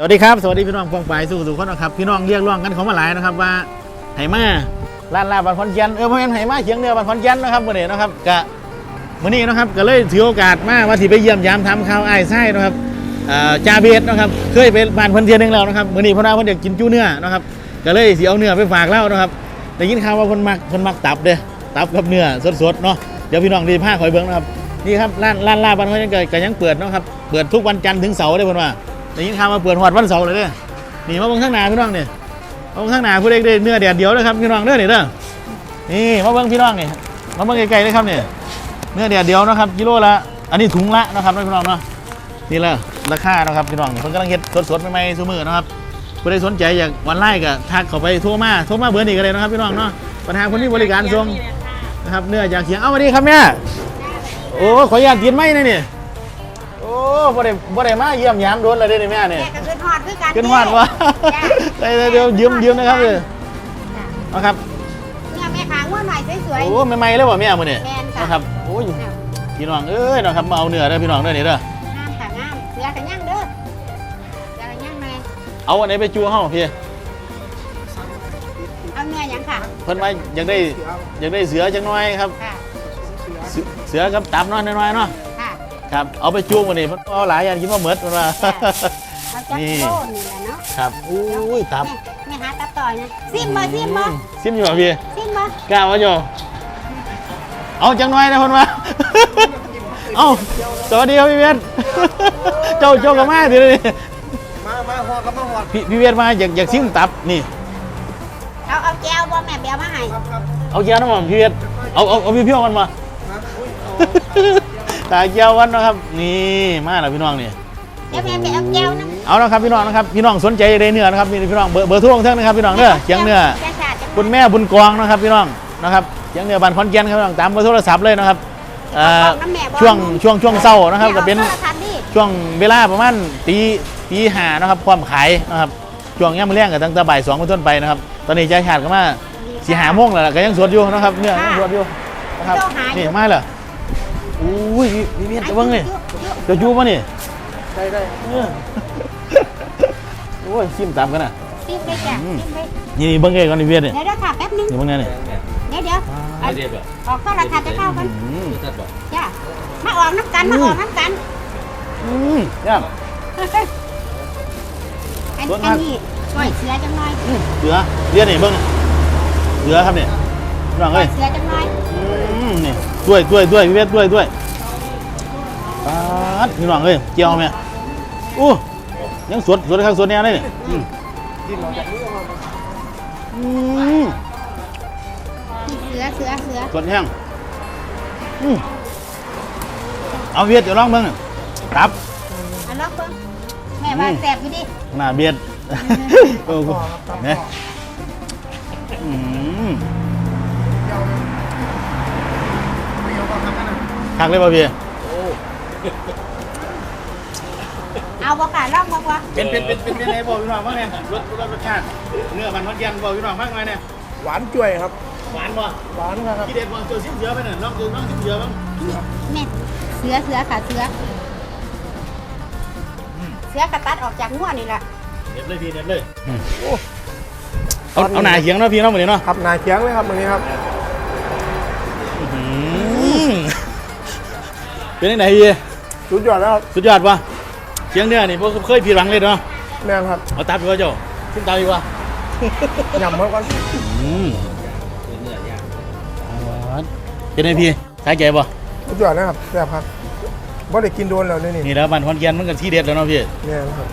สวัสดีครับ สวัสดีพี่น้องฟองไปสู่สู่คนนะครับพี่น้องเรียกร้องกันเขามาหลายนะครับว่าไหมาร้านลาบันคอนเจนเออพ่อแม่นไหมาเฉียงเหนือบันคอนเจนนะครับมื่อนี้นะครับกะมื่อนี้นะครับก็เลยถือโอกาสมาว่าที่ไปเยี่ยมยามทำข้าวไอ้ไส้นะครับอ่าจาเบสนะครับเคยไปบ้านพิ่นเทียนหนึ่งแล้วนะครับมื่อนี้พ่อนาเพิ่นอยากกินจู้เนื้อนะครับก็เลยสิเอาเนื้อไปฝากเล่านะครับได้ยินข่าวว่าเพิ่นมักเพิ่นมักตับเด้อตับกับเนื้อสดๆเนาะเดี๋ยวพี่น้องดีผ้าคอยเบิ่งนะครับนี่ครับร้านร้านลาบันคอนเจนก็ยังเปิดนะครับเปิดทุกวันจันทร์ถึงเสาร์เด้อเพิ่นว่า ได้ยินข่าวมาเปิดหอดวันเสาร์เลยเด้อนี่มาเบงข้างหน้าพี่น้องเนี่ยมาเบงข้างหน้าผู้ใดได้เนื้อแดดเดียวเลยครับพี่น้องเด้อนี่เด้อนี่มาเบิ่งพี่น้องเนี่ยมาเบิ่งไกลๆเลยครับเนี่ยเนื้อแดดเดียวนะครับกิโลละอันนี้ถุงละนะครับพี่น้องเนาะนี่แหละราคานะครับพี่น้องเพิ่นกำลังเฮ็ดสดๆใหม่ๆซุมื้อนะครับผู้ใดสนใจอยากวันไล่ก็ทักเข้าไปโทรมาโทรมาเบอร์นี้ก็ได้นะครับพี่น้องเนาะปัญหาคนนี้บริการส่งนะครับเนื้อจากเขียงเอามาดีครับแม่โอ้ขออนุญาตกินไหมนะนี่โอ้บ่ได้บ่ได้มาเยี่ยมยามโดนเลยเด้อนี่แม่นี่แม่ก็ขึ้นฮอดคือกันขึ้นวาดวะจ้ะเดี๋ยวเดี๋ยวยืมยืมนะครับเลยเอาครับ เนี่ยแม่ขางว่าหน่อยสวย โอ้ใหม่ๆเลยว่ะแม่มือนี่แม่นค่ะ นะครับ โอ้ยๆเนี่ยพี่น้องเอ้ยนะครับมาเอาเนื้อเด้อพี่น้องเด้อนี่เด้อ งามค่ะงามเสือกันย่างเด้อเสือกันย่างแม่เอาอันไหนไปจูเฮาพี่ เอาเนื้อหยังค่ะเพิ่นว่าอยากได้อยากได้เสือจังน้อยครับ ค่ะเสือเสือกับตับน้อยน้อยๆเนาะ ค่ะครับ เอาไปจูมื้อนี้เพิ่นเอาหลายอย่างคิดว่าหมดเพิ่นว่าเอาจักนี่โลนี่แหละเนาะครับอุ้ยตับแม่แม่หาตับต่อยนะซิมบ่ซิมบ่อืซิมอยู่บ่พี่ซิมบ่กล้าว่าอยู่เอาจังน้อยนะเพิ่นว่าเอ้าสวัสดีครับพี่เวียนเจ้าเจ้ากับมาทีนี้มามาหอดครับมาหอดพี่พี่เวียนมาอยากอยากซิมตับนี่เอาเอาแก้วบ่แม่เบียวมาให้ครับครับเอาเกี๊ยวน้ำมันพี่เวียนเอาเอาเอาพี่เพี้ยวมันมาครับอุ้ยเอา ตาเกี๊ยววันนะครับ นี่มาแล้วพี่น้องนี่เดี๋ยวแม่ไปเอาแก้วนะเอาละครับพี่น้องนะครับพี่น้องสนใจได้เนื้อนะครับนี่พี่น้องเบอร์เบอร์โทรของท่านนะครับพี่น้องเด้อเชียงเนื้อจ้าชาติจ้าคุณแม่บุญกองนะครับพี่น้องนะครับเชียงเนื้อบ้านขอนแก่นครับพี่น้องตามเบอร์โทรศัพท์เลยนะครับเอ่อบอกน้ำแม่บ่ช่วงช่วงช่วงเศร้านะครับก็เป็นอาโทรทัศน์ดิช่วงเวลาประมาณตีตีห้านะครับความขายนะครับช่วงย่ามเลี้ยงกับตั้งแต่บ่ายสองเป็นต้นไปนะครับตอนนี้ใจขาดก็มาสีหาโมงแล้วล่ะก็ยังสวดอยู่นะครับเนี่ยยังสวดอยู่นะครับนี่มาเหร ออุ้ยมีเมียจะเบิ้งนี่จะอยู่ปะนี่ได้ได้เออโอ้ยซิมตามกันนะซิมไปจ้ะอืมซิมไปนี่นี่เบิ้งเองก่อนนี่เวียนนี่เดี๋ยวเดี๋ยวค่ะแป๊บนึงนี่เบิ้งแน่นี่เดี๋ยวเดี๋ยวเอาออกข้อราคาจะเข้ากันอืมจ้ามาออกน้ำกันมาออกน้ำกันอืมย่างอันส่วนอัมากนนี้ก้อยเสือจังน้อยอืมเสือเวียนนี่เบิ้งนี่เสือครับเนี่ยพี่ น้องก้อเอ้ยยเสือจังน้อยอืมนี่ด้วยด้วยด้วยพี่เวทด้วยด้วยปาดพี่น้องเอ้ยเจียวไหมอู้ยังสวดสวดข้างสวดแนวเลยนี่อืมกินเราจากนี้ครับอืมเสือเสือเสือสวดแห้งอืมเอาเวียดเดี๋ยวลองเบิ่งน่ะครับอันล็อกเพิ่งแม่ว่าแสบอยู่ดิหน้าเบียดโอ้โหเนี่ยอืมเปรี้ยวก็ ครับนั่นน่ะคักเลยป่ะพี่เอาบ่ค่ะล็อกบ่วะเป็นเป็นเป็นเป็นยังไงบอกพี่น้องบ้างเนี่ยรสรสรสชาติเนื้อมันมันยันบอกพี่น้องบ้างไหมเนี่ยหวานจ่วยครับ หวานบ่หวานครับที่เด็ดบอลตัวซิมเสือไปหน่อยน้องตัวน้องซิมเสือบ้างแม่เสือเสือค่ะเสือเสือกระตัดออกจากหัวนี่แหละเด็ดเลยพี่เด็ดเลยเอาเอาหนาเขียงเนาะพี่เนาะวันนี้เนาะครับนายเคียงเลยครับวันนี้ครับ เป็นยังไงพี่สุดยอดแล้วครับสุดยอดปะเขียงเนี่ยนี่พวกเคยผิดหวังเลยเนาะแม่นครับเอาตาไปว่าเจ้าขึ้นตาดีกว่ายำมาก่อนอืมเป็นไงพี่สายใจปะสุดยอดนะครับแซ่บครับบ่ได้กินโดนแล้วนี่นี่นี่แล้วมันคอนเกียนมันก็ที่เด็ดแล้วเนาะพี่แม่นครับ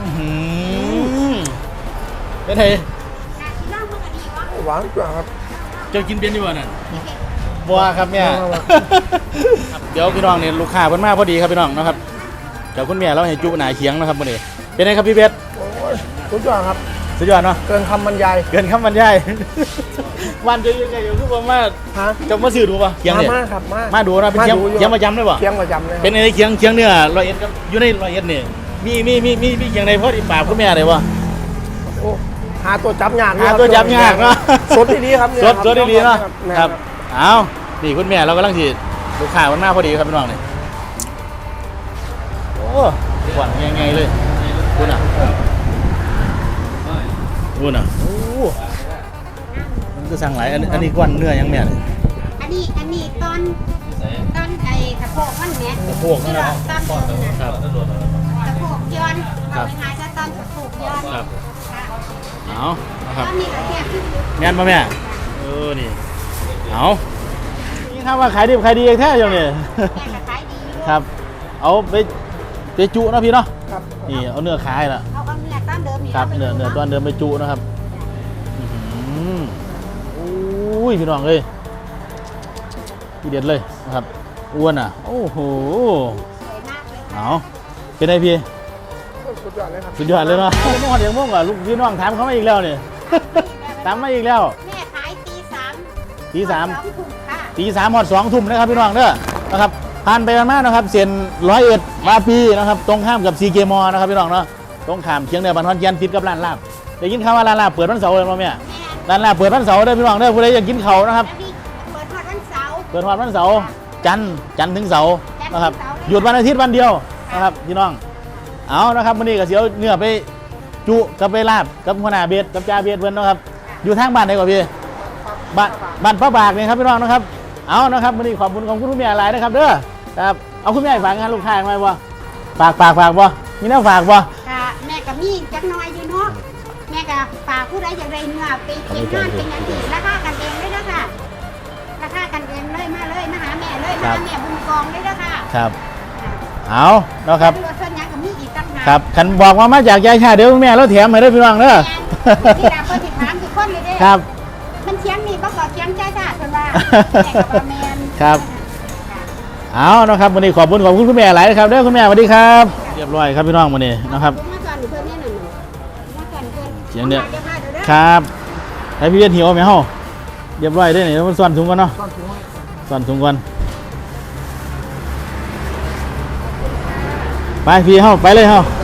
อื้อหือเป็นไงล่องมันก็ดีวะหวานจ่วยครับเจ้ากินเป็นอยู่บ่นั่น บัวครับเนี่ยบัวครับเดี๋ยวพี่น้องเนี่ยลูกค้าเพิ่นมาพอดีครับพี่น้องนะครับเดี๋ยวคุณแม่เราให้จุหนาเขียงนะครับมื้อนี้เป็นไงครับพี่เบสโอ้ยสุดยอดครับสุดยอดเนาะเกินคำบรรยายเกินคำบรรยายวันจะยังไงอยู่คือผมว่าฮะจะมาซื้อดูป่ะเคียงเนี่ยมาครับมามาดูนะเป็นเคียงมาดูอยู่เคียงประจำเลยป่ะเคียงประจำเลยครับเป็นไงเคียงเคียงเนื้อร้อยเอ็ดครับอยู่ในร้อยเอ็ดเนี่ยมีมีมีมีมีเคียงในพ่อที่ปากคุณแม่เลยวะโอ้หาตัวจับยากหาตัวจับยากเนาะสดดีๆครับเนี่ยสดสดดีๆเนาะแม่นครับ เอานี่คุณแม่เรากำลังสิลูกค้ามันมาพอดีครับพี่น้องเนี่ยโอ้หวานไงๆเลยคุณอะคุณอะโอ้มันก็สั่งหลายอันอันนี้กวนเนื้อยังแม่เนี่ยอันนี้อันนี้ตอนตอนไอ้กระโปงมันแหม่กระโปงนั่นที่นะว่าตอนต้นน่ะครับกระโปงย้อนครัเราบไปหาจะตอนกระโปงย้อนครับค่ะเอานะครับตอนนี้ก็แค่ที่แม่นป่ะแม่เออนี่ เอานี่ครับว่าขายดีขายดีแท้ยังเนี่ยแม่ก็ขายดีอยู่ครับ เอาไปไปจุเนาะพี่เนาะครับนี่เอาเนื้อขายละเอาเอาเนื้อตอนเดิมนี่ครับาไปเนื้อเนื้อดูตัวเดิมไปจุนะครับอื้อหืออุ้ยพี่น้องเลยทีเด็ดเลยนะครับอ้วนอะ โอ้โหสวยมากเลยค่ะเอาเป็นไงพี่สุดยอดเลยครับสุดยอดเลยเนาะม่วงเดียวม่วงอะลูกพี่น้องถามเขามาอีกแล้วเนี่ยถามมาอีกแล้ว แม่ขายตีสาม ตีสามสองถุงค่ะตีสามหอดสองทุ่มนะครับพี่น้องเด้อนะครับผ่านไปกันมากนะครับเสียนร้อยเอ็ดวาปีนะครับตรงข้ามกับซีเกมอนะครับพี่น้องเนาะตรงข้ามเชียงเหนือบันทอนเกียนติดกับร้านลาบได้ยินข่าวว่าร้านลาบเปิดวันเสาร์เลยมั้ยแม่แม่ร้านลาบเปิดวันเสาร์เด้อพี่น้องเด้อผู้ใดอยากกินเขาวนะครับแล้วนี่เปิดทอดวันเสาร์เปิดวันวันเสาร์จันทร์จันทร์ถึงเสาร์จันทร์ถึงนะครับเสาร์หยุดวันอาทิตย์วันเดียวนะครับพี่น้องเอานะครับวันนี้ก็เสียวเนื้อไปจุกับไปลาบกับหัวหน้าเบียดกับจ่าเบียดเพื่อนเนาะครับอยู่ทางบ้านไหนก่อนพี่ บ้านบ้านพระบากเนี่ยครับพี่น้องนะครับ เอานะครับวันนี้ขอบคุณของคุณแม่หลายนะครับเด้อครับเอาคุณแม่ฝากงานลูกค้าไหมบ่ฝากฝากฝากบ่มีแน้ฝากบ่ค่ะแม่กับมีจักหน้อยอยู่เนาะแม่ก็ฝากผู้ใดอยากได้เนื้อไปเคียงงานเป็นอย่างดีราคากันเองเลยเด้อค่ะราคากันเองเลยมาเลยมาหาแม่เลยมาหาแม่บุญกองเลยเด้อค่ะครับเอาเนาะครับรถส่วนหยังก็มีอีกต่างหากครับคันบอกว่ามาจากยายชาเดี๋ยวคุณแม่เราแถมให้เด้อพี่น้องเด้อแม่ที่ดาเพิ่นสิถามทุกคนเลยเด้ครับมันเคียงนี่บ่ก็เคียงจ้าจ้าเพิ่นว่าแม่ก็ว่าแม่นครับค่ะเอานะครับวันนี้ขอบคุณขอบคุณคุณแม่หลายนะครับเด้อคุณแม่สวัสดีครับ เรียบร้อยครับพี่น้องวันนี้นะครับมาก่อนเพิ่นเนี่ยหนึ่งมาก่อนเพิ่นเสียงเนี่ยอามารีบร้อเด้อครับให้พี่เวียนหิวไหมเฮาเรียบร้อยได้อนี่แล้วมันซ่อนถุงก่อนเนาะตอนถุงให้ซ่อนถุงก่อนไปพี่เฮาไปเลยเฮาไป